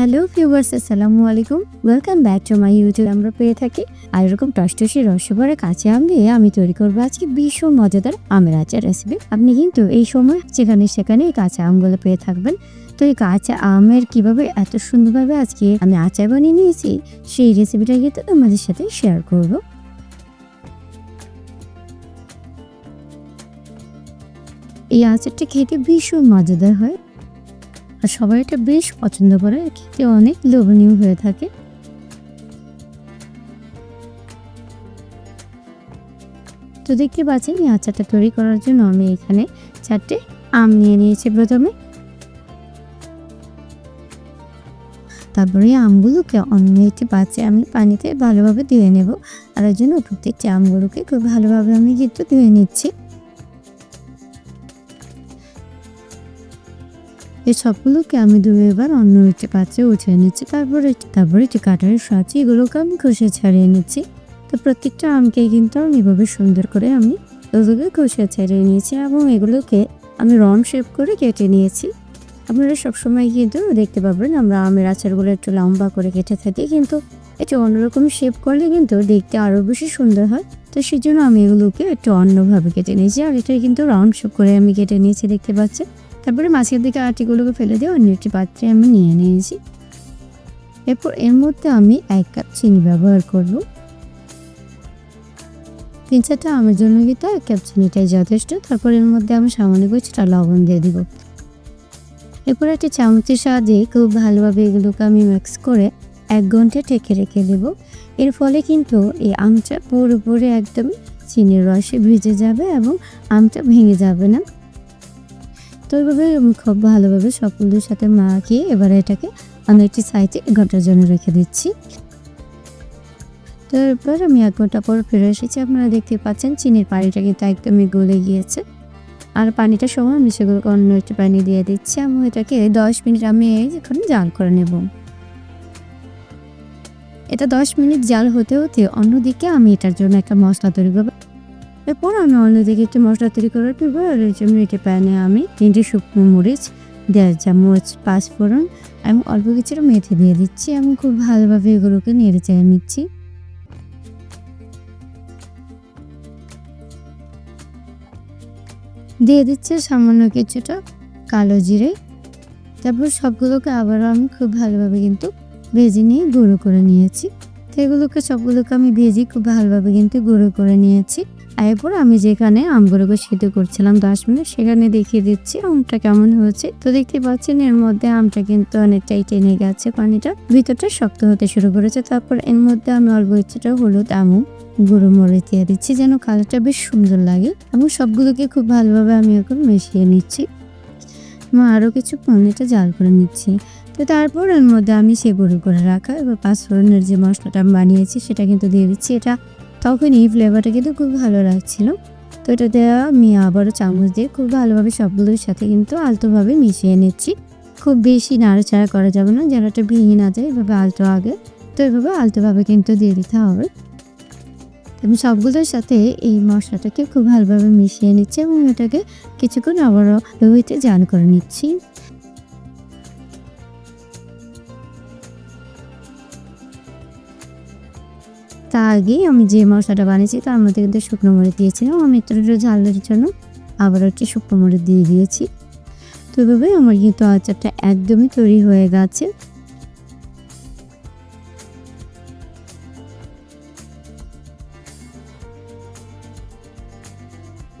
Hello viewers আসসালামু আলাইকুম welcome back to my YouTube আমরা পেয়ে থাকি আর এরকম টসটসি রসভরে কাঁচা আম দিয়ে আমি তৈরি করব আজকে ভীষণ মজাদার আমের আচার রেসিপি আপনি কিন্তু এই সময় যেখানে সেখানে এই কাঁচা আমগুলো পেয়ে থাকবেন। তো এই কাঁচা আমের কীভাবে এত সুন্দরভাবে আজকে আমি আচার বানিয়ে নিয়েছি, সেই রেসিপিটা কিন্তু তোমাদের সাথে শেয়ার করব। এই আচারটা খেতে ভীষণ মজাদার হয়। আর সবাই এটা বেশ পছন্দ করে খেতে অনেক লোভনীয় হয়ে থাকে। তো দেখতে পাচ্ছেন, এই আচারটা তৈরি করার জন্য আমি এখানে চারটে আম নিয়ে নিয়েছি প্রথমে। তারপরে আমগুলোকে অন্য একটি পাত্রে আমি পানিতে ভালোভাবে ধুয়ে নেব। আর ওই জন্য প্রত্যেকটি আমগুলোকে খুব ভালোভাবে আমি কিন্তু ধুয়ে নিচ্ছি। এই সবগুলোকে আমি ধুয়ে এবার অন্য একটি পাত্রে উঠিয়ে নিচ্ছি। তারপরে তারপরে একটি কাটারের সাহায্যে এগুলোকে আমি খসে ছাড়িয়ে নিচ্ছি। তো প্রত্যেকটা আমকে কিন্তু আমি এভাবে সুন্দর করে আমি এগুলোকে খসে ছাড়িয়ে নিয়েছি এবং এগুলোকে আমি রন শেপ করে কেটে নিয়েছি। আপনারা সবসময় কিন্তু দেখতে পাবেন আমরা আমের আচারগুলো একটু লম্বা করে কেটে থাকি, কিন্তু একটু অন্যরকম শেপ করলে কিন্তু দেখতে আরও বেশি সুন্দর হয়। তো সেই জন্য আমি এগুলোকে একটু অন্যভাবে কেটে নিয়েছি, আর এটা কিন্তু রাউন্ড শেপ করে আমি কেটে নিয়েছি, দেখতে পাচ্ছেন? তারপরে মাছের দিকে আটিগুলোকে ফেলে দিয়ে অন্য একটি পাত্রে আমি নিয়ে নিয়েছি। এরপর এর মধ্যে আমি এক কাপ চিনি ব্যবহার করব। তিন চারটা আমের জন্য কিন্তু এক কাপ চিনিটাই যথেষ্ট। তারপর এর মধ্যে আমি সামান্য কিছুটা লবণ দিয়ে দিব। এরপর একটি চামচের সাহায্যে খুব ভালোভাবে এগুলোকে আমি মিক্স করে এক ঘণ্টা ঠেকে রেখে দেব। এর ফলে কিন্তু এই আমটা পুরোপুরি একদম চিনির রসে ভিজে যাবে এবং আমটা ভেঙে যাবে না। তো এইভাবে খুব ভালোভাবে সকলদের সাথে মাখিয়ে এবারে এটাকে আমি একটি সাইডে এক ঘণ্টার জন্য রেখে দিচ্ছি। তো এরপর আমি এক ঘণ্টা পর ফিরে এসেছি। আপনারা দেখতে পাচ্ছেন চিনির পানিটা কিন্তু একদমই গলে গিয়েছে। আর পানিটা সময় আমি সেগুলোকে অন্য একটি পানি দিয়ে দিচ্ছি। আমি এটাকে দশ মিনিট আমি এখন জাল করে নেব। এটা দশ মিনিট জাল হতে হতে অন্যদিকে আমি এটার জন্য একটা মশলা তৈরি করব। এরপর আমি অন্যদিকে একটি মশলা তৈরি করার পর জন্য এটা প্যানে আমি তিনটি শুকনো মরিচ, দেড় চামচ পাঁচ পাঁচফোড়ন এবং অল্প কিছুটা মেথি দিয়ে দিচ্ছি। এবং খুব ভালোভাবে এগুলোকে নেড়ে চেড়ে নিচ্ছি। দিয়ে দিচ্ছে সামান্য কিছুটা কালো জিরে। তারপর সবগুলোকে আবারও আমি খুব ভালোভাবে কিন্তু ভেজে নিয়ে গুঁড়ো করে নিয়েছি। তো এগুলোকে সবগুলোকে আমি ভেজে খুব ভালোভাবে কিন্তু গুঁড়ো করে নিয়েছি। এরপর আমি যেখানে আমগুলোকে সিদ্ধ করছিলাম দশ মিনিট, সেখানে দেখিয়ে দিচ্ছি আমটা কেমন হয়েছে। তো দেখতে পাচ্ছেন, এর মধ্যে আমটা কিন্তু অনেকটাই টেনে গেছে, পানিটা ভিতরটা শক্ত হতে শুরু করেছে। তারপর এর মধ্যে আমি অল্প ইচ্ছেটা হলুদ, আমু, গুঁড়ো মরিচ দিয়ে দিচ্ছি যেন কালারটা বেশ সুন্দর লাগে এবং সবগুলোকে খুব ভালোভাবে আমি এখন মিশিয়ে নিচ্ছি। এবং আরও কিছু পনিরটা জাল করে নিচ্ছি। তো তারপর এর মধ্যে আমি সে গুঁড়ো করে রাখা এবার পাঁচফোড়নের যে মশলাটা বানিয়েছি সেটা কিন্তু দিয়ে দিচ্ছি। এটা তখন এই ফ্লেভারটা কিন্তু খুব ভালো লাগছিল। তো এটা দেওয়া আমি আবারও চামচ দিয়ে খুব ভালোভাবে সবগুলোর সাথে কিন্তু আলতোভাবে মিশিয়ে নিচ্ছি। খুব বেশি নাড়াচাড়া করা যাবে না, যেন এটা ভেঙে না যায়, এভাবে আলতো আগে। তো এভাবে আলতোভাবে কিন্তু দিয়ে দিতে হবে। আমি সবগুলোর সাথে এই মশলাটাকে খুব ভালোভাবে মিশিয়ে নিচ্ছি এবং এটাকে কিছুক্ষণ আবারও লোহিতে জান করে নিচ্ছি। তা আগেই আমি যে মশলাটা বানিয়েছি তার মধ্যে কিন্তু শুকনো মরিচ দিয়েছিলাম। আমি একটু ঝালের জন্য আবার একটি শুকনো মরিচ দিয়ে দিয়েছি। তো এভাবে আমার কিন্তু আচারটা একদমই তৈরি হয়ে গেছে।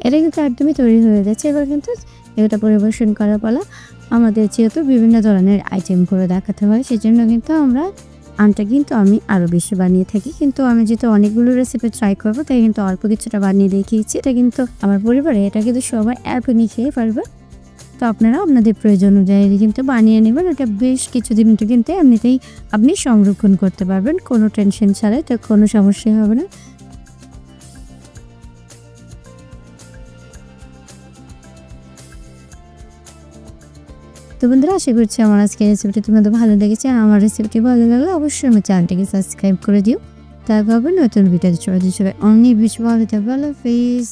এটা কিন্তু একদমই তৈরি হয়ে গেছে। এবার কিন্তু এটা পরিবেশন করার পালা আমাদের যেহেতু বিভিন্ন ধরনের আইটেম করে দেখাতে হয়, সেজন্য কিন্তু আমরা আমটা কিন্তু আমি আরও বেশি বানিয়ে থাকি। কিন্তু আমি যেহেতু অনেকগুলো রেসিপি ট্রাই করব, তাই কিন্তু অল্প কিছুটা বানিয়ে দেখিয়েছি। এটা কিন্তু আমার পরিবারে, এটা কিন্তু সবাই এখনই খেয়ে পারবে তো আপনারা আপনাদের প্রয়োজন অনুযায়ী কিন্তু বানিয়ে নেবেন। এটা বেশ কিছুদিন কিন্তু এমনিতেই আপনি সংরক্ষণ করতে পারবেন, কোনো টেনশন ছাড়াই, তো কোনো সমস্যা হবে না। তো বন্ধুরা, আশা করছি আমার আজকে রেসিপিটি তোমাদের ভালো লেগেছে। আমার রেসিপিটি ভালো লাগলে অবশ্যই আমার চ্যানেলটিকে সাবস্ক্রাইব করে দিও। তারপর নতুন ভিডিও সবাই অনেক বেশি ভালো থাকবে। আল্লাহ হাফিজ।